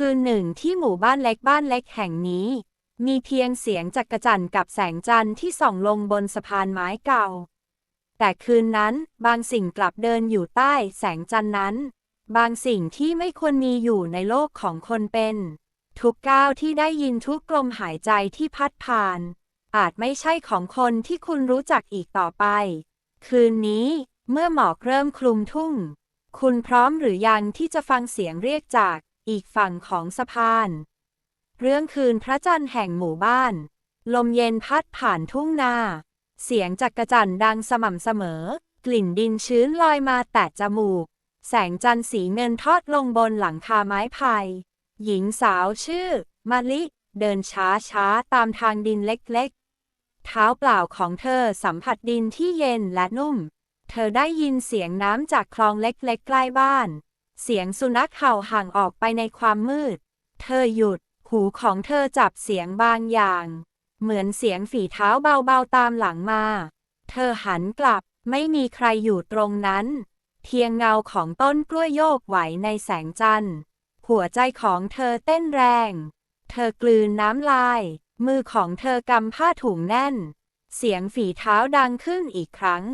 คืนหนึ่งที่หมู่บ้านเล็กบ้านเล็กแห่งนี้ มีเพียงเสียงจักรจั่นกับแสงจันทร์ที่ส่องลงบนสะพานไม้เก่า แต่คืนนั้นบางสิ่งกลับเดินอยู่ใต้แสงจันทร์นั้น บางสิ่งที่ไม่ควรมีอยู่ในโลกของคนเป็น ทุกก้าวที่ได้ยินทุกลมหายใจที่พัดผ่าน อาจไม่ใช่ของคนที่คุณรู้จักอีกต่อไป คืนนี้เมื่อหมอกเริ่มคลุมทุ่ง คุณพร้อมหรือยังที่จะฟังเสียงเรียกจาก อีกฝั่งของสะพาน เรื่องคืนพระจันทร์แห่งหมู่บ้าน ลมเย็นพัดผ่านทุ่งนา เสียงจักระจั่นดังสม่ำเสมอ กลิ่นดินชื้นลอยมาแตะจมูก แสงจันทร์สีเงินทอดลงบนหลังคาไม้ไผ่หญิงสาวชื่อมาลิ เดินช้าช้าๆตามทางดินเล็กๆ เท้าเปล่าของเธอสัมผัสดินที่เย็นและนุ่ม เธอได้ยินเสียงน้ำจากคลองเล็กๆ ใกล้บ้าน เสียงสุนัขเห่าห่างออกไปในความมืด เธอหยุด หูของเธอจับเสียงบางอย่าง เหมือนเสียงฝีเท้าเบาๆตามหลังมา เธอหันกลับ ไม่มีใครอยู่ตรงนั้น เพียงเงาของต้นกล้วยโยกไหวในแสงจันทร์ หัวใจของเธอเต้นแรง เธอกลืนน้ำลาย มือของเธอกำผ้าถุงแน่น เสียงฝีเท้าดังขึ้นอีกครั้ง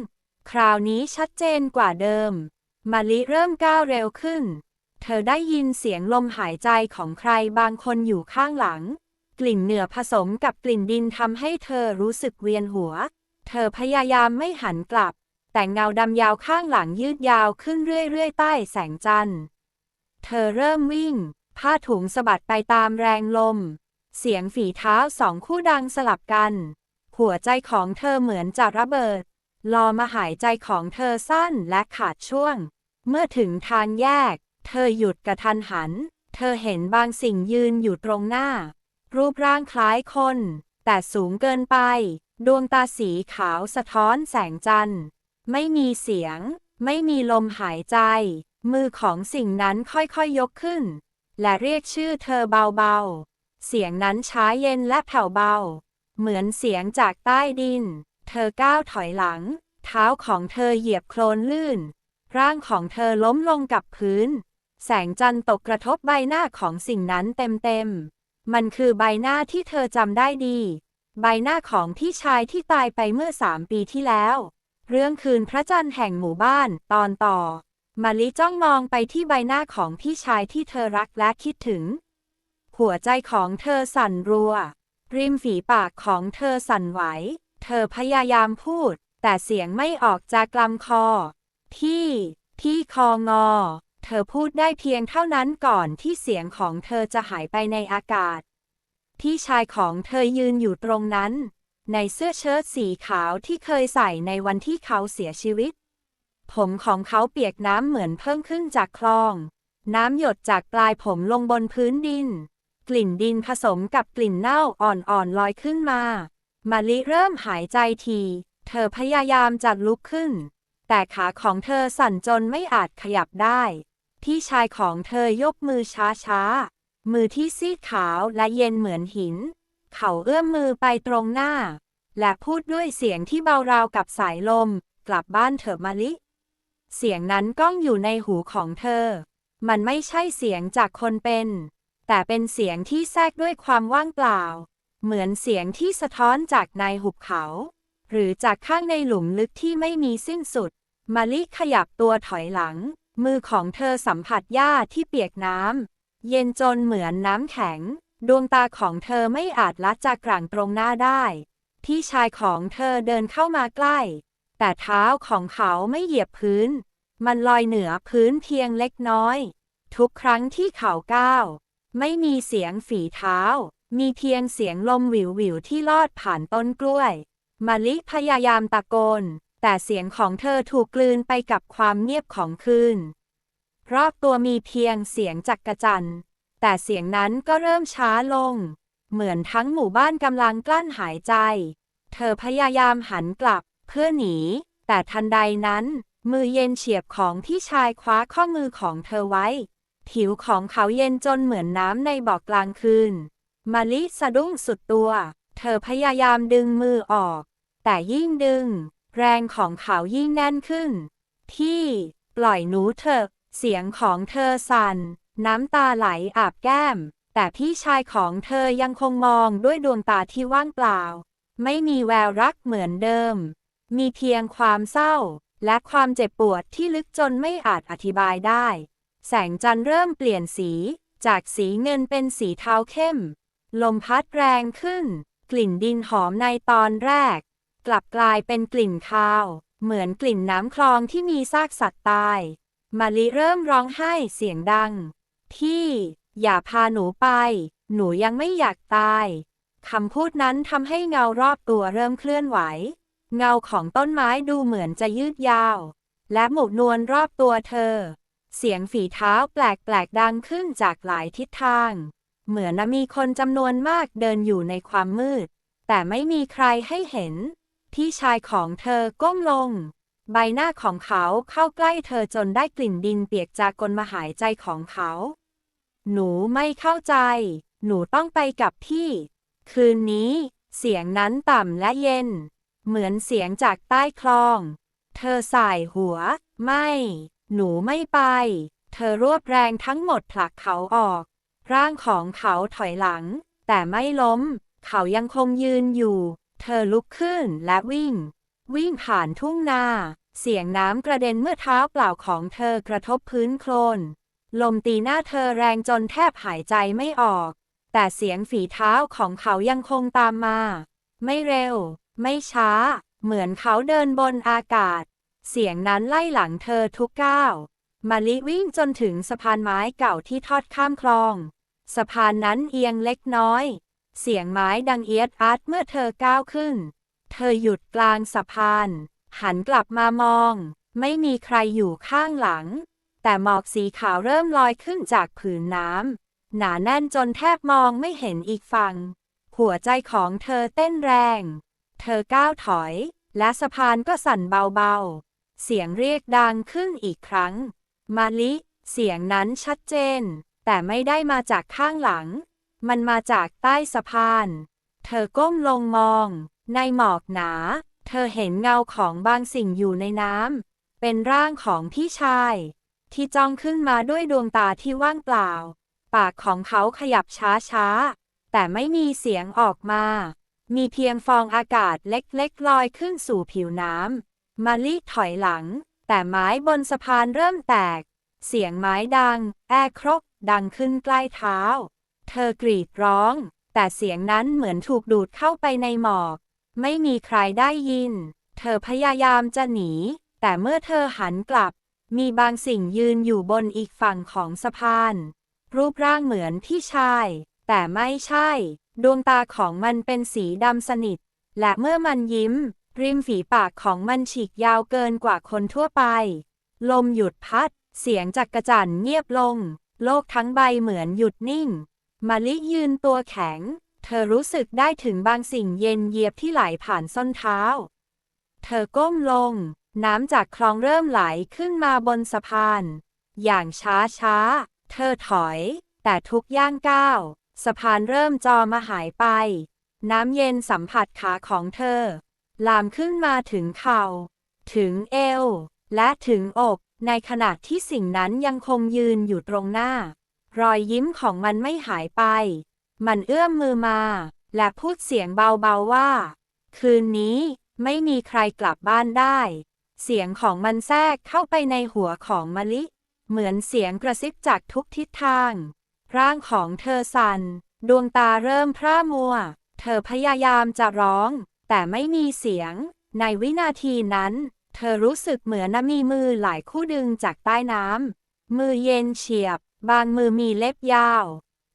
คราวนี้ชัดเจนกว่าเดิม มาลิเริ่มก้าวเร็วขึ้น เธอได้ยินเสียงลมหายใจของใครบางคนอยู่ข้างหลัง กลิ่นเหนือผสมกับกลิ่นดินทำให้เธอรู้สึกเวียนหัว เธอพยายามไม่หันกลับ แต่เงาดำยาวข้างหลังยืดยาวขึ้นเรื่อยๆ ใต้แสงจันทร์ เธอเริ่มวิ่ง ผ้าถุงสะบัดไปตามแรงลม เสียงฝีเท้าสองคู่ดังสลับกัน หัวใจของเธอเหมือนจะระเบิด ลอมาหายใจของเธอสั้นและขาดช่วง เมื่อถึงทางแยก เธอหยุดกระทันหัน เธอเห็นบางสิ่งยืนอยู่ตรงหน้า รูปร่างคล้ายคน แต่สูงเกินไป ดวงตาสีขาวสะท้อนแสงจันทร์ ไม่มีเสียง ไม่มีลมหายใจ มือของสิ่งนั้นค่อยๆยกขึ้น และเรียกชื่อเธอเบาๆ เสียงนั้นช้าเย็นและแผ่วเบา เหมือนเสียงจากใต้ดิน เธอก้าวถอยหลัง เท้าของเธอเหยียบโคลนลื่น ร่างของเธอล้มลงกับพื้น แสงจันทร์ตกกระทบใบหน้าของสิ่งนั้นเต็มๆ มันคือใบหน้าที่เธอจำได้ดี ใบหน้าของพี่ชายที่ตายไปเมื่อสามปีที่แล้ว เรื่องคืนพระจันทร์แห่งหมู่บ้านตอนต่อมาลิจ้องมองไปที่ใบหน้าของพี่ชายที่เธอรักและคิดถึง หัวใจของเธอสั่นรัว ริมฝีปากของเธอสั่นไหว เธอพยายามพูด แต่เสียงไม่ออกจากลำคอ ที่ ที่คองอ เธอพูดได้เพียงเท่านั้นก่อนที่เสียงของเธอจะหายไปในอากาศพี่ชายของเธอยืนอยู่ตรงนั้น ในเสื้อเชิ้ตสีขาวที่เคยใส่ในวันที่เขาเสียชีวิต ผมของเขาเปียกน้ำเหมือนเพิ่งขึ้นจากคลอง น้ำหยดจากปลายผมลงบนพื้นดิน กลิ่นดินผสมกับกลิ่นเน่าอ่อนๆลอยขึ้นมา มาลิเริ่มหายใจที เธอพยายามจะลุกขึ้น แต่ขาของเธอสั่นจนไม่อาจขยับได้ พี่ชายของเธอยกมือช้าๆ มือที่ซีดขาวและเย็นเหมือนหิน เขาเอื้อมมือไปตรงหน้า และพูดด้วยเสียงที่เบาราวกับสายลม กลับบ้านเถอะมาลิ เสียงนั้นก้องอยู่ในหูของเธอ มันไม่ใช่เสียงจากคนเป็น แต่เป็นเสียงที่แทรกด้วยความว่างเปล่า เหมือนเสียงที่สะท้อนจากในหุบเขา หรือจากข้างในหลุมลึกที่ไม่มีสิ้นสุด มาลิขยับตัวถอยหลัง มือของเธอสัมผัสหญ้าที่เปียกน้ำเย็นจนเหมือนน้ำแข็ง ดวงตาของเธอไม่อาจละจากกลางตรงหน้าได้ พี่ชายของเธอเดินเข้ามาใกล้ แต่เท้าของเขาไม่เหยียบพื้น มันลอยเหนือพื้นเพียงเล็กน้อย ทุกครั้งที่เขาก้าว ไม่มีเสียงฝีเท้า มีเพียงเสียงลมวิววิวที่ลอดผ่านต้นกล้วย มาลิพยายามตะโกน แต่เสียงของเธอถูกกลืนไปกับความเงียบของคืน รอบตัวมีเพียงเสียงจักกระจัน แต่เสียงนั้นก็เริ่มช้าลง เหมือนทั้งหมู่บ้านกำลังกลั้นหายใจ เธอพยายามหันกลับเพื่อหนี แต่ทันใดนั้น มือเย็นเฉียบของพี่ชายคว้าข้อมือของเธอไว้ ผิวของเขาเย็นจนเหมือนน้ำในบ่อกลางคืน มาลิสะดุ้งสุดตัว เธอพยายามดึงมือออก แต่ยิ่งดึง แรงของเขายิ่งแน่นขึ้นที่ปล่อยหนูเถอะ เสียงของเธอสั่น น้ำตาไหลอาบแก้ม แต่พี่ชายของเธอยังคงมองด้วยดวงตาที่ว่างเปล่า ไม่มีแววรักเหมือนเดิม มีเพียงความเศร้า และความเจ็บปวดที่ลึกจนไม่อาจอธิบายได้ แสงจันทร์เริ่มเปลี่ยนสี จากสีเงินเป็นสีเทาเข้ม ลมพัดแรงขึ้น กลิ่นดินหอมในตอนแรก กลับกลายเป็นกลิ่นคาว เหมือนกลิ่นน้ำคลองที่มีซากสัตว์ตายมาลิเริ่มร้องไห้เสียงดัง พี่ อย่าพาหนูไป หนูยังไม่อยากตายคำพูดนั้นทำให้เงารอบตัวเริ่มเคลื่อนไหว เงาของต้นไม้ดูเหมือนจะยืดยาว และหมุนนวลรอบตัวเธอ เสียงฝีเท้าแปลกๆดังขึ้นจากหลายทิศทาง เหมือนมีคนจำนวนมากเดินอยู่ในความมืด แต่ไม่มีใครให้เห็น พี่ชายของเธอก้มลง ใบหน้าของเขาเข้าใกล้เธอจนได้กลิ่นดินเปียกจากกลมหายใจของเขา หนูไม่เข้าใจ หนูต้องไปกับพี่ คืนนี้ เสียงนั้นต่ำและเย็น เหมือนเสียงจากใต้คลอง เธอสายหัว ไม่ หนูไม่ไป เธอรวบแรงทั้งหมดผลักเขาออก ร่างของเขาถอยหลัง แต่ไม่ล้ม เขายังคงยืนอยู่ เธอลุกขึ้นและวิ่ง วิ่งผ่านทุ่งนา เสียงน้ำกระเด็นเมื่อเท้าเปล่าของเธอกระทบพื้นโคลน ลมตีหน้าเธอแรงจนแทบหายใจไม่ออก แต่เสียงฝีเท้าของเขายังคงตามมา ไม่เร็ว ไม่ช้า เหมือนเขาเดินบนอากาศ เสียงนั้นไล่หลังเธอทุกก้าวมาลิวิ่งจนถึงสะพานไม้เก่าที่ทอดข้ามคลอง สะพานนั้นเอียงเล็กน้อย เสียงไม้ดังเอียดอาร์ตเมื่อเธอก้าวขึ้น เธอหยุดกลางสะพาน หันกลับมามอง ไม่มีใครอยู่ข้างหลัง แต่หมอกสีขาวเริ่มลอยขึ้นจากผืนน้ำหนาแน่นจนแทบมองไม่เห็นอีกฝั่ง หัวใจของเธอเต้นแรง เธอก้าวถอย และสะพานก็สั่นเบาๆ เสียงเรียกดังขึ้นอีกครั้ง มาลิ เสียงนั้นชัดเจน แต่ไม่ได้มาจากข้างหลัง มันมาจากใต้สะพาน เธอก้มลงมอง ในหมอกหนา เธอเห็นเงาของบางสิ่งอยู่ในน้ำ เป็นร่างของพี่ชาย ที่จ้องขึ้นมาด้วยดวงตาที่ว่างเปล่า ปากของเขาขยับช้าๆ แต่ไม่มีเสียงออกมา มีเพียงฟองอากาศเล็กๆลอยขึ้นสู่ผิวน้ำ มาลิถอยหลัง แต่ไม้บนสะพานเริ่มแตก เสียงไม้ดัง แอครก ดังขึ้นใกล้เท้า เธอกรีดร้อง แต่เสียงนั้นเหมือนถูกดูดเข้าไปในหมอก ไม่มีใครได้ยิน เธอพยายามจะหนี แต่เมื่อเธอหันกลับ มีบางสิ่งยืนอยู่บนอีกฝั่งของสะพาน รูปร่างเหมือนพี่ชาย แต่ไม่ใช่ ดวงตาของมันเป็นสีดำสนิท และเมื่อมันยิ้ม ริมฝีปากของมันฉีกยาวเกินกว่าคนทั่วไป ลมหยุดพัด เสียงจากกระจั่นเงียบลง โลกทั้งใบเหมือนหยุดนิ่ง มาลิยืนตัวแข็ง เธอรู้สึกได้ถึงบางสิ่งเย็นเยียบที่ไหลผ่านส้นเท้า เธอก้มลง น้ำจากคลองเริ่มไหลขึ้นมาบนสะพาน อย่างช้าช้า เธอถอย แต่ทุกย่างก้าว สะพานเริ่มจอมาหายไป น้ำเย็นสัมผัสขาของเธอ ลามขึ้นมาถึงเข่า ถึงเอว และถึงอก ในขณะที่สิ่งนั้นยังคงยืนอยู่ตรงหน้า รอยยิ้มของมันไม่หายไป มันเอื้อมมือมา และพูดเสียงเบาๆว่า คืนนี้ไม่มีใครกลับบ้านได้ เสียงของมันแทรกเข้าไปในหัวของมะลิ เหมือนเสียงกระซิบจากทุกทิศทาง ร่างของเธอสัน่น ดวงตาเริ่มพร่ามัว เธอพยายามจะร้อง แต่ไม่มีเสียง ในวินาทีนั้น เธอรู้สึกเหมือนมีมือหลายคู่ดึงจากใต้น้ำ มือเย็นเฉียบ บางมือมีเล็บยาว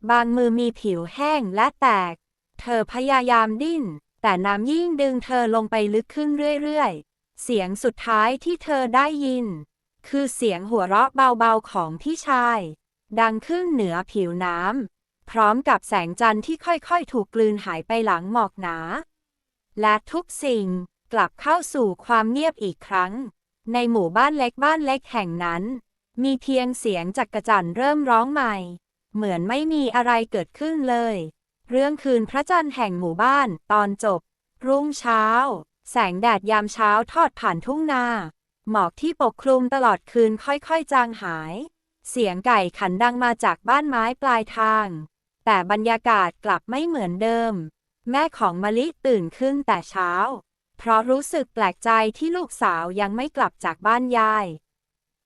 บางมือมีผิวแห้งและแตก เธอพยายามดิ้น แต่น้ำยิ่งดึงเธอลงไปลึกขึ้นเรื่อยๆ เสียงสุดท้ายที่เธอได้ยิน คือเสียงหัวเราะเบาๆของพี่ชาย ดังขึ้นเหนือผิวน้ำ พร้อมกับแสงจันทร์ที่ค่อยๆ ถูกกลืนหายไปหลังหมอกหนา และทุกสิ่ง กลับเข้าสู่ความเงียบอีกครั้ง ในหมู่บ้านเล็กบ้านเล็กแห่งนั้น มีเพียงเสียงจักรจันทร์เริ่มร้องใหม่ เหมือนไม่มีอะไรเกิดขึ้นเลย เรื่องคืนพระจันทร์แห่งหมู่บ้านตอนจบ รุ่งเช้า แสงแดดยามเช้าทอดผ่านทุ่งนาหมอกที่ปกคลุมตลอดคืนค่อยๆ จางหาย เสียงไก่ขันดังมาจากบ้านไม้ปลายทาง แต่บรรยากาศกลับไม่เหมือนเดิม แม่ของมะลิตื่นขึ้นแต่เช้า เพราะรู้สึกแปลกใจที่ลูกสาวยังไม่กลับจากบ้านยาย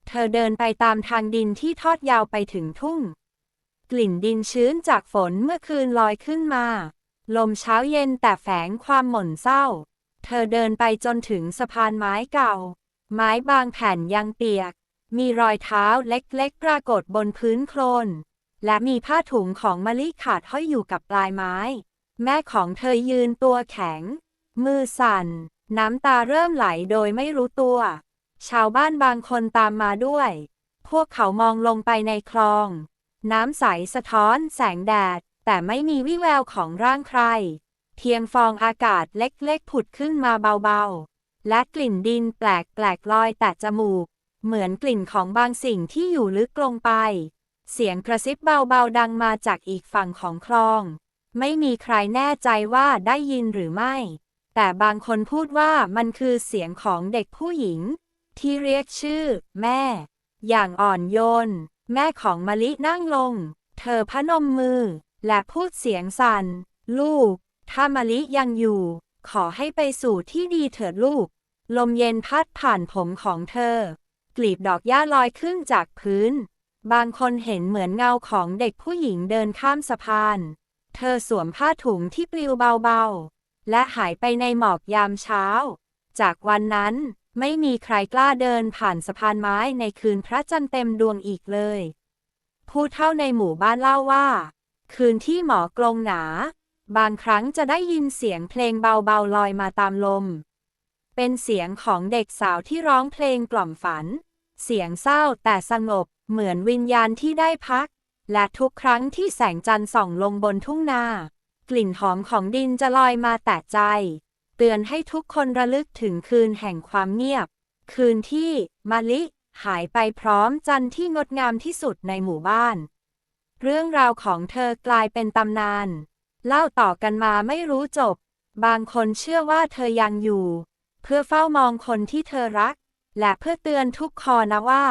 เธอเดินไปตามทางดินที่ทอดยาวไปถึงทุ่ง กลิ่นดินชื้นจากฝนเมื่อคืนลอยขึ้นมา ลมเช้าเย็นแต่แฝงความหม่นเศร้า เธอเดินไปจนถึงสะพานไม้เก่า ไม้บางแผ่นยังเปียก มีรอยเท้าเล็กๆ ปรากฏบนพื้นโคลน และมีผ้าถุงของมะลิขาดห้อยอยู่กับปลายไม้ แม่ของเธอยืนตัวแข็ง มือสั่น น้ำตาเริ่มไหลโดยไม่รู้ตัว ชาวบ้านบางคนตามมาด้วย พวกเขามองลงไปในคลอง น้ำใสสะท้อนแสงแดด แต่ไม่มีวิแววของร่างใคร เพียงฟองอากาศเล็กๆ ผุดขึ้นมาเบาๆ และกลิ่นดินแปลกๆลอยแต่จมูก เหมือนกลิ่นของบางสิ่งที่อยู่ลึกลงไป เสียงกระซิบเบาๆดังมาจากอีกฝั่งของคลอง ไม่มีใครแน่ใจว่าได้ยินหรือไม่ แต่บางคนพูดว่ามันคือเสียงของเด็กผู้หญิง ที่เรียกชื่อ แม่ อย่างอ่อนโยน แม่ของมะลินั่งลง เธอพนมมือ และพูดเสียงสัน่น ลูก ถ้ามะลิยังอยู่ ขอให้ไปสู่ที่ดีเถิดลูก ลมเย็นพัดผ่านผมของเธอ กลีบดอกหญ้าลอยขึ้นจากพื้น บางคนเห็นเหมือนเงาของเด็กผู้หญิงเดินข้ามสะพาน เธอสวมผ้าถุงที่ปลิวเบาๆ และหายไปในหมอกยามเช้า จากวันนั้นไม่มีใครกล้าเดินผ่านสะพานไม้ในคืนพระจันทร์เต็มดวงอีกเลย ผู้เฒ่าในหมู่บ้านเล่าว่า คืนที่หมอกลงหนา บางครั้งจะได้ยินเสียงเพลงเบาๆลอยมาตามลม เป็นเสียงของเด็กสาวที่ร้องเพลงกล่อมฝัน เสียงเศร้าแต่สงบเหมือนวิญญาณที่ได้พัก และทุกครั้งที่แสงจันทร์ส่องลงบนทุ่งนา กลิ่นหอมของดินจะลอยมาแต่ใจ เตือนให้ทุกคนระลึกถึงคืนแห่งความเงียบ คืนที่มะลิ หายไปพร้อมจันทร์ที่งดงามที่สุดในหมู่บ้าน เรื่องราวของเธอกลายเป็นตำนาน เล่าต่อกันมาไม่รู้จบ บางคนเชื่อว่าเธอยังอยู่ เพื่อเฝ้ามองคนที่เธอรัก และเพื่อเตือนทุกคอนะว่า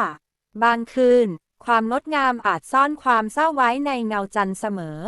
บางคืน ความงดงามอาจซ่อนความเศร้าไว้ในเงาจันทร์เสมอ